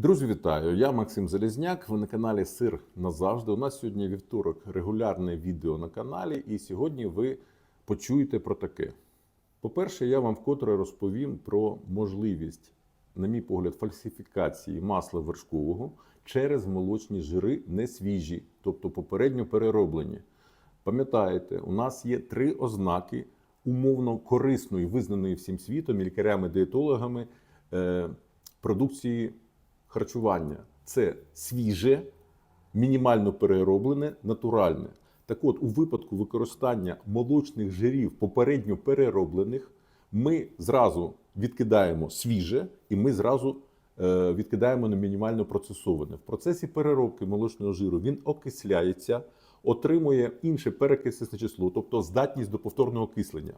Друзі, вітаю! Я Максим Залізняк. Ви на каналі Сир назавжди. У нас сьогодні вівторок, регулярне відео на каналі, і сьогодні ви почуєте про таке. По-перше, я вам вкотре розповім про можливість, на мій погляд, фальсифікації масла вершкового через молочні жири не свіжі, тобто попередньо перероблені. Пам'ятаєте, у нас є три ознаки умовно корисної, визнаної всім світом, і лікарями-диетологами е, продукції харчування. Це свіже, мінімально перероблене, натуральне. Так от, у випадку використання молочних жирів попередньо перероблених, ми зразу відкидаємо свіже і ми зразу е, відкидаємо на мінімально процесоване. В процесі переробки молочного жиру він окисляється, отримує інше перекисне число, тобто здатність до повторного окислення.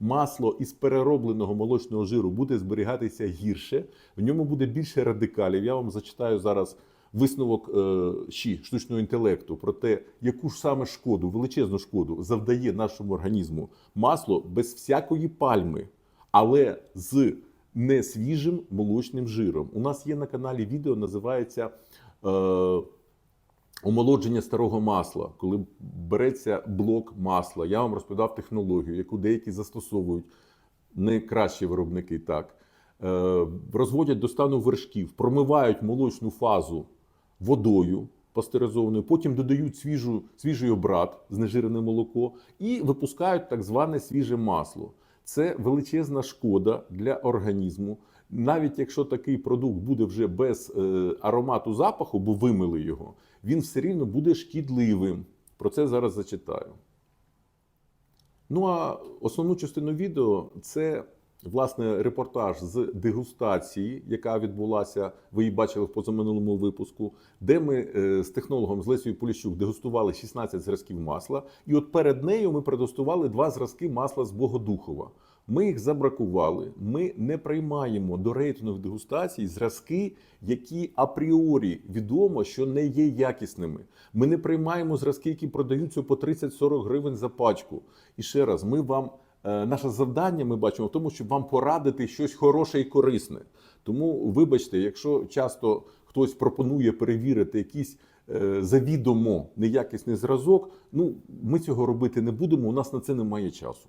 Масло із переробленого молочного жиру буде зберігатися гірше, в ньому буде більше радикалів. Я вам зачитаю зараз висновок е, ЩІ, штучного інтелекту про те, яку ж саме шкоду, величезну шкоду завдає нашому організму масло без всякої пальми, але з несвіжим молочним жиром. У нас є на каналі відео, називається. Е, Омолодження старого масла, коли береться блок масла, я вам розповідав технологію, яку деякі застосовують не кращі виробники, так е, розводять до стану вершків, промивають молочну фазу водою пастеризованою, потім додають свіжу, свіжий обрат, знежирене молоко, і випускають так зване свіже масло. Це величезна шкода для організму. Навіть якщо такий продукт буде вже без е, аромату запаху, бо вимили його, він все рівно буде шкідливим. Про це зараз зачитаю. Ну а основну частину відео це власне репортаж з дегустації, яка відбулася. Ви її бачили в позаминулому випуску, де ми е, з технологом з Лесією Поліщук дегустували 16 зразків масла. І от перед нею ми продегустували два зразки масла з Богодухова. Ми їх забракували. Ми не приймаємо до рейтингових дегустацій зразки, які апріорі відомо, що не є якісними. Ми не приймаємо зразки, які продаються по 30-40 гривень за пачку. І ще раз, ми вам е, наше завдання ми бачимо в тому, щоб вам порадити щось хороше і корисне. Тому, вибачте, якщо часто хтось пропонує перевірити якісь е, завідомо неякісний зразок, ну ми цього робити не будемо. У нас на це немає часу.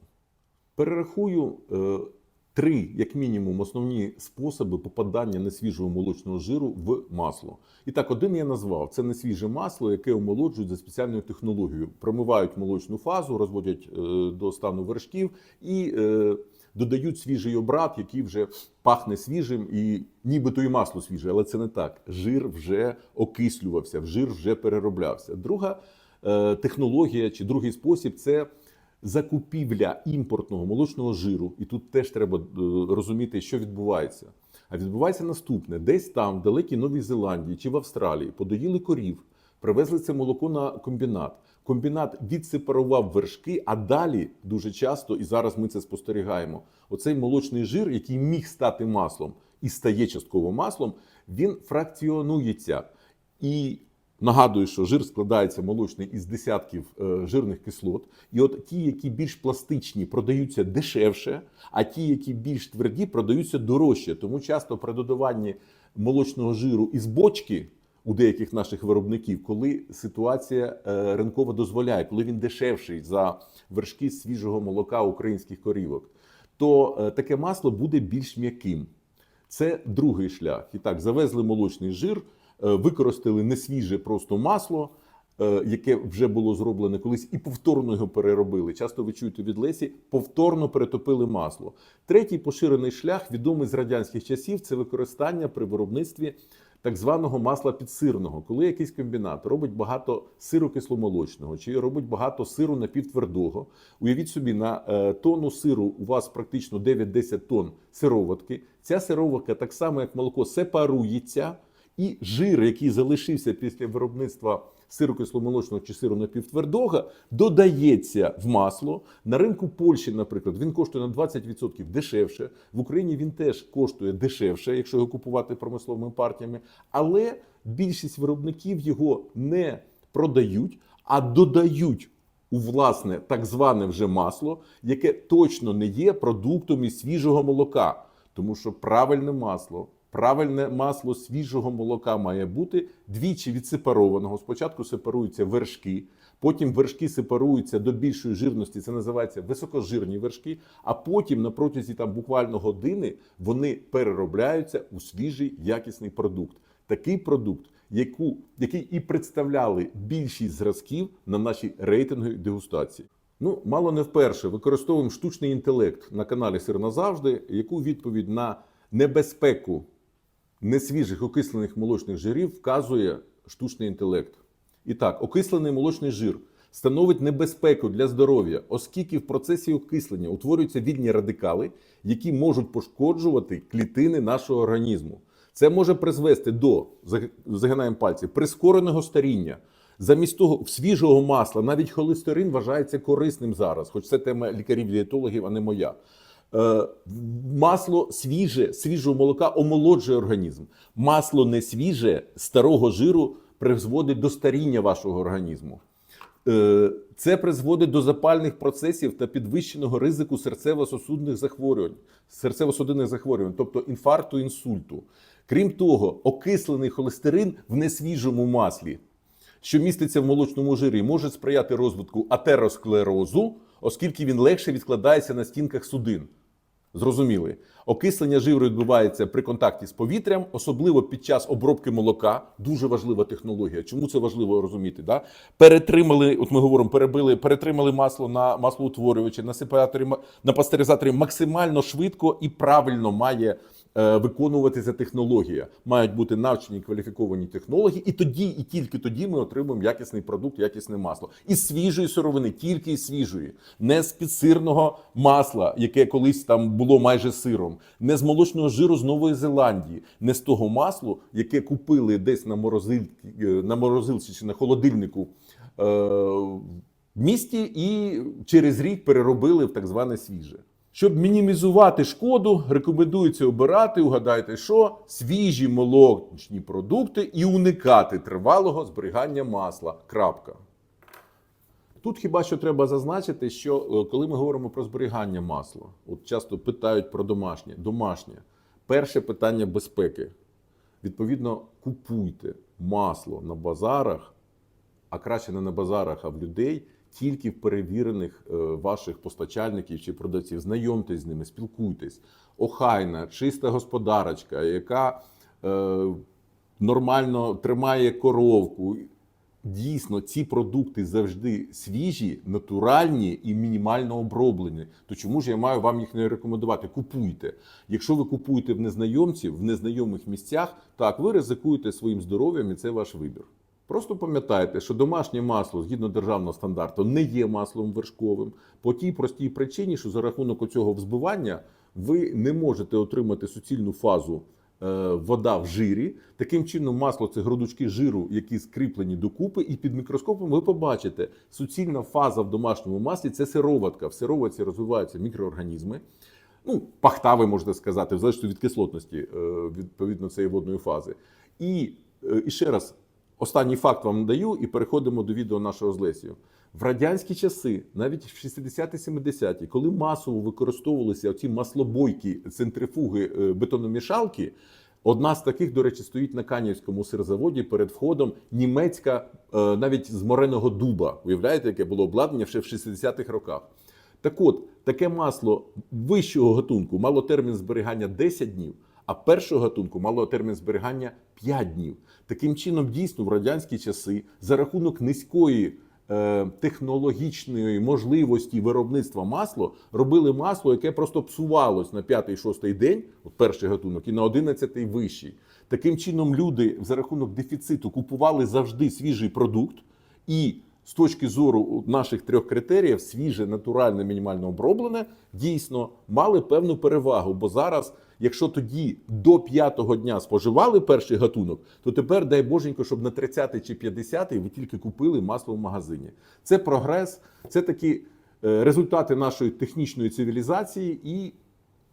Перерахую е, три, як мінімум, основні способи попадання несвіжого молочного жиру в масло. І так, один я назвав це несвіже масло, яке омолоджують за спеціальною технологією. Промивають молочну фазу, розводять е, до стану вершків і е, додають свіжий обрат, який вже пахне свіжим, і нібито і масло свіже, але це не так. Жир вже окислювався, жир вже перероблявся. Друга технологія чи другий спосіб це закупівля імпортного молочного жиру, і тут теж треба е, розуміти, що відбувається. А відбувається наступне: десь там, в далекій Новій Зеландії чи в Австралії, подоїли корів, привезли це молоко на комбінат. Комбінат відсепарував вершки, а далі дуже часто, і зараз ми це спостерігаємо. Оцей молочний жир, який міг стати маслом і стає частково маслом, він фракціонується. І Нагадую, що жир складається молочний із десятків е, жирних кислот, і от ті, які більш пластичні, продаються дешевше, а ті, які більш тверді, продаються дорожче. Тому часто при додаванні молочного жиру із бочки у деяких наших виробників, коли ситуація е, ринкова дозволяє, коли він дешевший за вершки свіжого молока українських корівок, то е, таке масло буде більш м'яким. Це другий шлях. І так, завезли молочний жир. Е, використали несвіже просто масло, е, яке вже було зроблене колись, і повторно його переробили. Часто ви чуєте від Лесі, повторно перетопили масло. Третій поширений шлях, відомий з радянських часів, це використання при виробництві. Так званого масла підсирного, коли якийсь комбінат робить багато сиру кисломолочного чи робить багато сиру напівтвердого. Уявіть собі, на е, тонну сиру у вас практично 9-10 тонн сироватки. Ця сироватка, так само як молоко, сепарується. І жир, який залишився після виробництва сиру кисломолочного чи сиру напівтвердого, додається в масло. На ринку Польщі, наприклад, він коштує на 20% дешевше. В Україні він теж коштує дешевше, якщо його купувати промисловими партіями. Але більшість виробників його не продають, а додають у власне так зване вже масло, яке точно не є продуктом із свіжого молока. Тому що правильне масло Правильне масло свіжого молока має бути двічі відсепарованого. Спочатку сепаруються вершки, потім вершки сепаруються до більшої жирності. Це називається високожирні вершки. А потім на протязі там буквально години вони переробляються у свіжий якісний продукт. Такий продукт, яку, який і представляли більшість зразків на нашій рейтинговій дегустації. Ну, мало не вперше використовуємо штучний інтелект на каналі Сир назавжди, яку відповідь на небезпеку несвіжих окислених молочних жирів вказує штучний інтелект. І так, окислений молочний жир становить небезпеку для здоров'я, оскільки в процесі окислення утворюються вільні радикали, які можуть пошкоджувати клітини нашого організму. Це може призвести до заг- загинаємо пальці прискореного старіння. Замість того, свіжого масла, навіть холестерин вважається корисним зараз, хоч це тема лікарів-дієтологів, а не моя. Е, масло свіже, свіжого молока омолоджує організм. Масло не свіже, старого жиру призводить до старіння вашого організму. Е, Це призводить до запальних процесів та підвищеного ризику серцево-сосудних захворювань, серцево-судинних захворювань, тобто інфаркту, інсульту. Крім того, окислений холестерин в несвіжому маслі, що міститься в молочному жирі, може сприяти розвитку атеросклерозу, оскільки він легше відкладається на стінках судин. Зрозуміли, окислення жиру відбувається при контакті з повітрям, особливо під час обробки молока. Дуже важлива технологія. Чому це важливо розуміти? Да? Перетримали, от ми говоримо, перебили, перетримали масло на маслоутворювачі, на сепараторі, на пастеризаторі максимально швидко і правильно має виконуватися технологія. Мають бути навчені кваліфіковані технологи, і тоді, і тільки тоді ми отримуємо якісний продукт, якісне масло. Із свіжої сировини, тільки із свіжої, не з підсирного масла, яке колись там було майже сиром, не з молочного жиру з Нової Зеландії, не з того маслу, яке купили десь на морозилці, е, на морозилці чи на холодильнику. е, В місті і через рік переробили в так зване свіже. Щоб мінімізувати шкоду, рекомендується обирати, угадайте, що свіжі молочні продукти і уникати тривалого зберігання масла. Крапка. Тут хіба що треба зазначити, що е, коли ми говоримо про зберігання масла, от часто питають про домашнє. Домашнє. Перше питання безпеки. Відповідно, купуйте масло на базарах, а краще не на базарах, а в людей, тільки в перевірених е, ваших постачальників чи продавців. Знайомтесь з ними, спілкуйтесь. Охайна, чиста господарочка, яка е, нормально тримає коровку. Дійсно, ці продукти завжди свіжі, натуральні і мінімально оброблені. То чому ж я маю вам їх не рекомендувати? Купуйте. Якщо ви купуєте в незнайомців, в незнайомих місцях, так ви ризикуєте своїм здоров'ям, і це ваш вибір. Просто пам'ятайте, що домашнє масло згідно державного стандарту не є маслом вершковим по тій простій причині, що за рахунок цього взбивання ви не можете отримати суцільну фазу е, вода в жирі. Таким чином, масло це грудочки жиру, які скріплені докупи, і під мікроскопом ви побачите суцільна фаза в домашньому маслі це сироватка. В сироватці розвиваються мікроорганізми. Ну, пахта, ви можете сказати, в залежності від кислотності, е, відповідно цієї водної фази. І, е, і ще раз, останній факт вам даю, і переходимо до відео нашого з Лесією. В радянські часи, навіть в 60-70-ті, коли масово використовувалися ці маслобойки, центрифуги, е, бетономішалки, одна з таких, до речі, стоїть на Канівському сирзаводі перед входом німецька, е, навіть з мореного дуба. Уявляєте, яке було обладнання ще в 60-х роках. Так от, таке масло вищого гатунку мало термін зберігання 10 днів, а першого гатунку мало термін зберігання 5 днів. Таким чином, дійсно, в радянські часи за рахунок низької е, технологічної можливості виробництва масла робили масло, яке просто псувалось на 5-6 день, от перший гатунок, і на 11-й вищий. Таким чином, люди за рахунок дефіциту купували завжди свіжий продукт і з точки зору наших трьох критеріїв, свіже, натуральне, мінімально оброблене, дійсно мали певну перевагу. Бо зараз, якщо тоді до п'ятого дня споживали перший гатунок, то тепер дай боженько, щоб на 30 чи 50 ви тільки купили масло в магазині. Це прогрес, це такі е, результати нашої технічної цивілізації, і,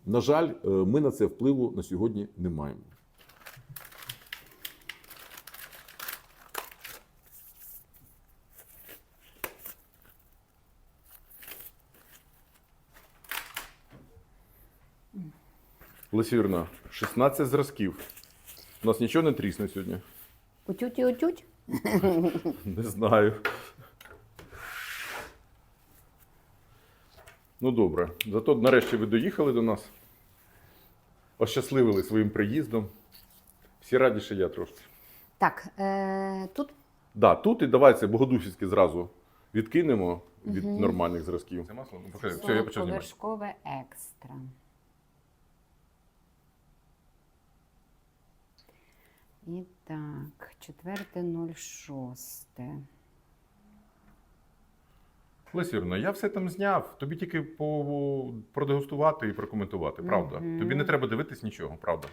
на жаль, е, ми на це впливу на сьогодні не маємо. Лесюрна, 16 зразків. У нас нічого не трісне сьогодні. Утють і утють. Не знаю. Ну добре. Зато нарешті ви доїхали до нас. Ощасливили своїм приїздом. Всі раді, що я трошки. Так, е, тут Да, тут і давайте богодухівське зразу відкинемо від нормальних зразків. Це масло? Ну, покажи. Все, я почав знімати. вершкове екстра. І так, 4.06. Лесірно, я все там зняв. Тобі тільки по... продегустувати і прокоментувати, правда? Мгм. Тобі не треба дивитись нічого, правда?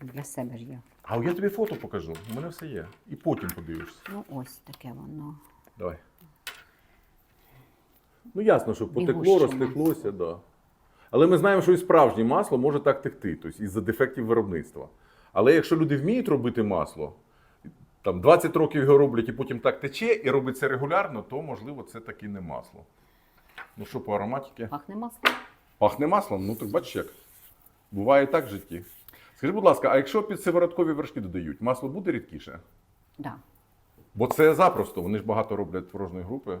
Для себе ж я. А я тобі фото покажу. У мене все є. І потім подивишся. Ну, ось таке воно. Давай. Ну, ясно, що потекло, Бігуще розтеклося, да. Але ми знаємо, що і справжнє масло може так текти, тобто із-за дефектів виробництва. Але якщо люди вміють робити масло, там 20 років його роблять і потім так тече, і робить це регулярно, то можливо це таки не масло. Ну що по ароматіки? Пахне маслом. Пахне маслом? Ну так бачиш як. Буває так в житті. Скажи, будь ласка, а якщо під сивороткові вершки додають, масло буде рідкіше? Да. Бо це запросто, вони ж багато роблять творожної групи.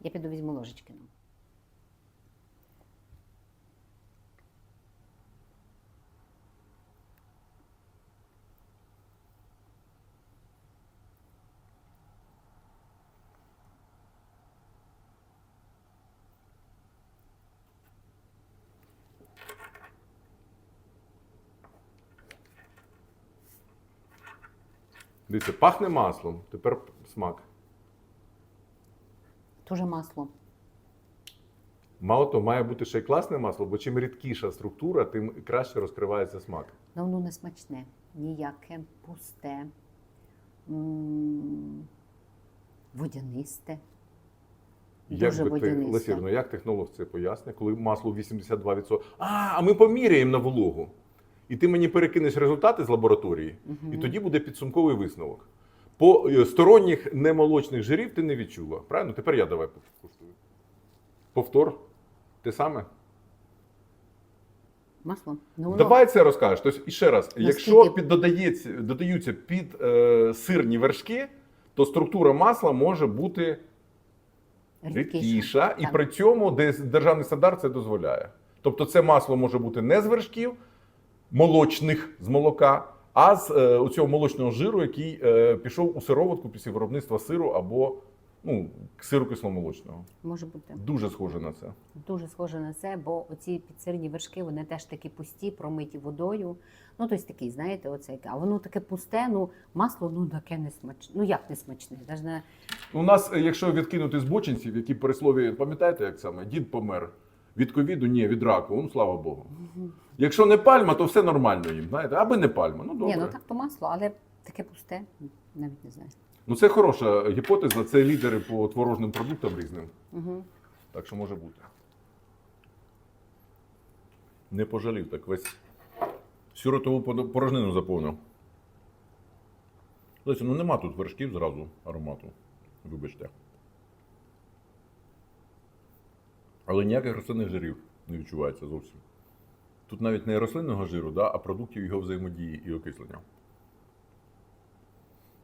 Я піду візьму ложечки. Дивіться, пахне маслом, тепер смак. Дуже масло. Мало того, має бути ще й класне масло, бо чим рідкіша структура, тим краще розкривається смак. Ну, воно не смачне. Ніяке, пусте, м, водянисте. Як Дуже би ти, водянисте. Лесірно, як технолог це пояснює, коли масло 82%. А, а ми поміряємо на вологу. І ти мені перекинеш результати з лабораторії, і тоді буде підсумковий висновок. По е, сторонніх немолочних жирів ти не відчула. Правильно? Тепер я давай покуштую. Повтор. Те саме? Масло. Ну, Давай це розкажеш. Тобто, і ще раз, Наскільки- якщо під додається, додаються під е, сирні вершки, то структура масла може бути рідкіша, і Так. при цьому державний стандарт це дозволяє. Тобто, це масло може бути не з вершків, молочних з молока, а з е, цього молочного жиру, який е, пішов у сироватку після виробництва сиру або ну, сиру кисломолочного. Може бути. Дуже схоже на це. Дуже схоже на це, бо оці підсирні вершки, вони теж такі пусті, промиті водою. Ну, тобто такий, знаєте, оце. яке. А воно таке пусте, ну, масло, ну, таке не смачне. Ну, як не смачне? Даже не... У нас, е, якщо відкинути збочинців, які при слові, пам'ятаєте, як саме дід помер від ковіду, ні, від раку, ну слава Богу. Якщо не пальма, то все нормально їм, знаєте, аби не пальма. Ну добре. Ні, ну так то масло, але таке пусте, навіть не знаю. Ну це хороша гіпотеза, це лідери по творожним продуктам різним. Угу. Так що може бути. Не пожалів так весь всю ротову порожнину заповнив. Леся, ну нема тут вершків зразу аромату. Вибачте. Але ніяких рослинних жирів не відчувається зовсім. Тут навіть не рослинного жиру, да, а продуктів його взаємодії і окислення.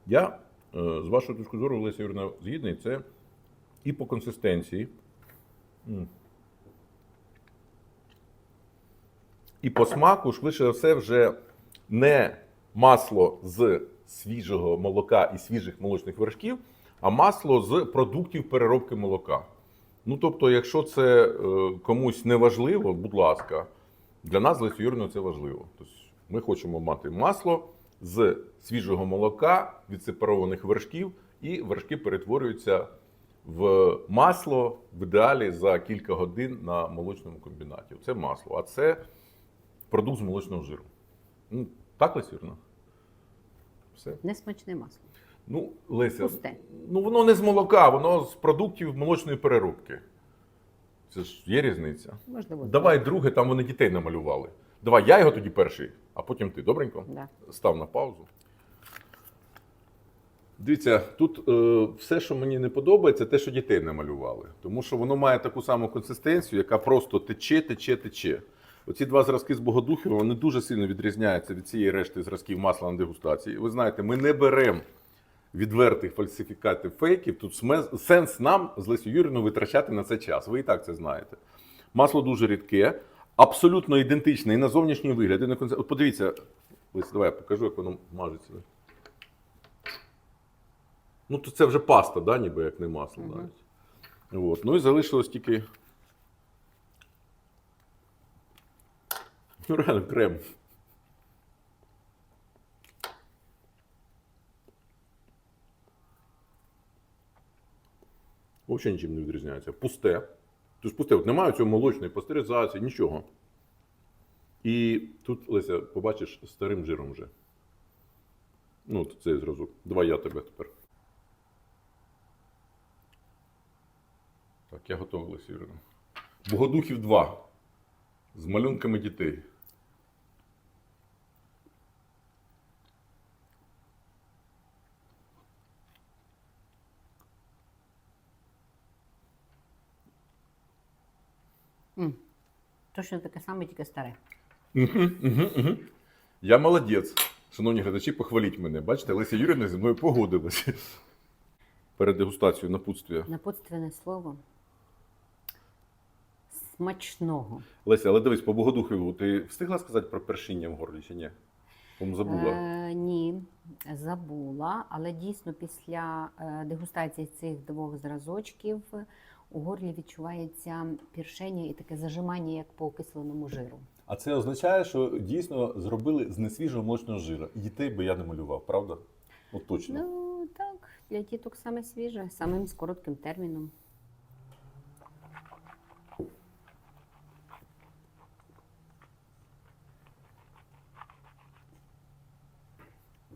Я, е, з вашої точки зору, Леся Юрина, згідний, це і по консистенції. І по смаку, швидше за все, вже не масло з свіжого молока і свіжих молочних вершків, а масло з продуктів переробки молока. Ну, тобто, якщо це е, комусь не важливо, будь ласка, для нас, Лесю це важливо. Тобто, ми хочемо мати масло з свіжого молока, від сепарованих вершків, і вершки перетворюються в масло в ідеалі за кілька годин на молочному комбінаті. Це масло, а це продукт з молочного жиру. Ну, так, Леся Юрівна? Все. Несмачне масло. Ну, Леся, Пусте. ну воно не з молока, воно з продуктів молочної переробки. Це ж є різниця. Можливо. Давай друге, там вони дітей намалювали. Давай я його тоді перший, а потім ти. Добренько? Да. Став на паузу. Дивіться, тут е, все, що мені не подобається, те, що дітей намалювали. Тому що воно має таку саму консистенцію, яка просто тече, тече, тече. Оці два зразки з Богодухів вони дуже сильно відрізняються від цієї решти зразків масла на дегустації. Ви знаєте, ми не беремо відвертих фальсифікатів фейків. Тут сенс нам з Лесю Юрівною витрачати на це час. Ви і так це знаєте. Масло дуже рідке, абсолютно ідентичне і на зовнішній вигляд, і на конце. От подивіться, Лесь, давай я покажу, як воно мажеться. Ну, то це вже паста, да, ніби як не масло Мгм. навіть. От. Ну і залишилось тільки. Ну, реально, крем. Взагалі нічим не відрізняється. Пусте. Тобто пусте. От немає цього молочної пастеризації, нічого. І тут, Леся, побачиш старим жиром вже. Ну, от цей зразок. Давай я тебе тепер. Так, я готовий, Леся Юрійовна. Богодухів 2. З малюнками дітей. М. Точно таке саме, тільки старе. Угу, угу, угу. Я молодець. Шановні глядачі, похваліть мене. Бачите, Леся Юрівна зі мною погодилася. Перед дегустацією напутствия. Напутственне слово. Смачного. Леся, але дивись, по Богодухову, ти встигла сказати про першиння в горлі чи ні? По-моєму, забула. Е, ні, забула, але дійсно після е, дегустації цих двох зразочків у горлі відчувається піршення і таке зажимання, як по окисленому жиру. А це означає, що дійсно зробили з несвіжого молочного жира. Дітей би я не малював, правда? Ну точно. Ну так, для діток саме свіже, самим з коротким терміном.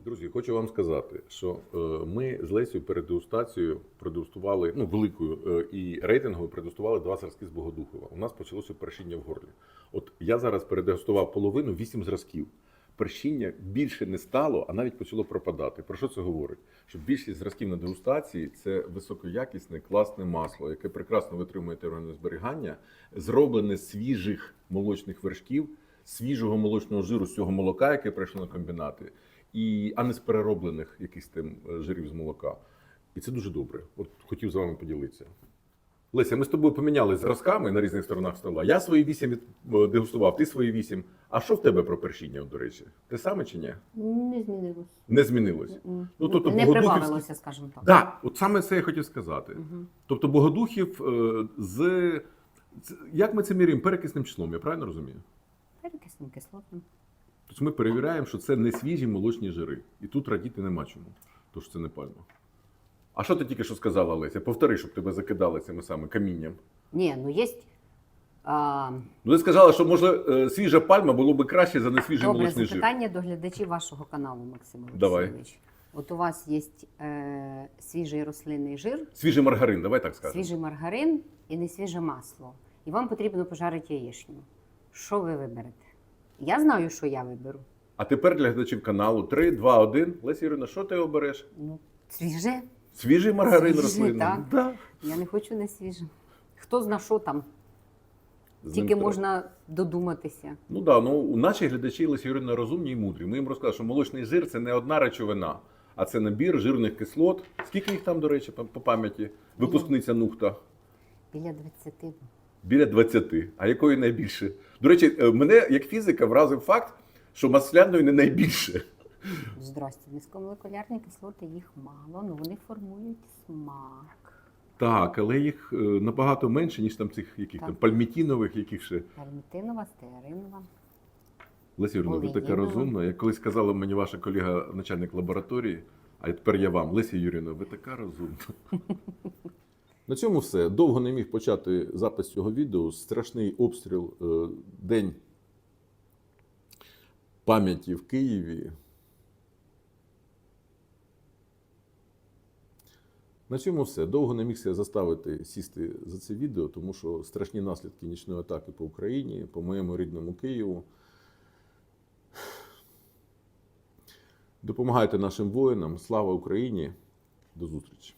Друзі, хочу вам сказати, що е, ми з Лесю перед дегустацією продегустували, ну, великою е, і рейтинговою продегустували два зразки з Богодухова. У нас почалося першіння в горлі. От я зараз передегустував половину, вісім зразків. Першіння більше не стало, а навіть почало пропадати. Про що це говорить? Що більшість зразків на дегустації це високоякісне, класне масло, яке прекрасно витримує терміни зберігання, зроблене з свіжих молочних вершків, свіжого молочного жиру з цього молока, яке прийшло на комбінати, і, а не з перероблених якихось там е, жирів з молока. І це дуже добре. От хотів з вами поділитися. Леся, ми з тобою поміняли зразками на різних сторонах стола. Я свої вісім е, дегустував, ти свої вісім. А що в тебе про першіння, до речі? Те саме чи ні? Не змінилось. Не змінилось. Ну, тобто не Богодухівський- прибавилося, скажімо так. Так, от саме це я хотів сказати. Мгм. Тобто Богодухів е, з. з- Як ми це міряємо? Перекисним числом, я правильно розумію? Перекисним кислотним. Тобто ми перевіряємо, що це не свіжі молочні жири. І тут радіти нема чому. Тож це не пальма. А що ти тільки що сказала, Леся? Повтори, щоб тебе закидали цими саме камінням. Ні, ну є. А, Ну, ти сказала, що може е, свіжа пальма було би краще за несвіжий добре, молочний жир. запитання до глядачів вашого каналу, Максим Олексійович. От у вас є е, свіжий рослинний жир, Свіжий маргарин, давай так скажемо. свіжий маргарин і не свіже масло. І вам потрібно пожарити яєчню. Що ви виберете? Я знаю, що я виберу. А тепер для глядачів каналу 3, 2, 1. Леся Юрина, що ти обереш? Ну, свіже. Свіжий маргарин Свіжий, рослинний. так. Да. Я не хочу не свіже. Хто зна, що там, З ним тільки треба. можна додуматися. Ну да, ну у наші глядачі Лесі Юрина розумні і мудрі. Ми їм розказали, що молочний жир це не одна речовина, а це набір жирних кислот. Скільки їх там, до речі, по, по пам'яті? Випускниця Нухта. Біля 20. Біля 20. А якої найбільше? До речі, е, мене як фізика вразив факт, що масляної не найбільше. Здрасте, низькомолекулярні кислоти їх мало, але вони формують смак. Так, але їх е, набагато менше, ніж там цих яких Так. там пальмітінових, яких ще. Пальмітинова, стеаринова. Леся Юрина, ви така розумна. Як колись сказала мені ваша колега, начальник лабораторії, а тепер я вам. Леся Юріна, ви така розумна. На цьому все. Довго не міг почати запис цього відео. Страшний обстріл, е, день пам'яті в Києві. На цьому все. Довго не міг себе заставити сісти за це відео, тому що страшні наслідки нічної атаки по Україні, по моєму рідному Києву. Допомагайте нашим воїнам. Слава Україні! До зустрічі.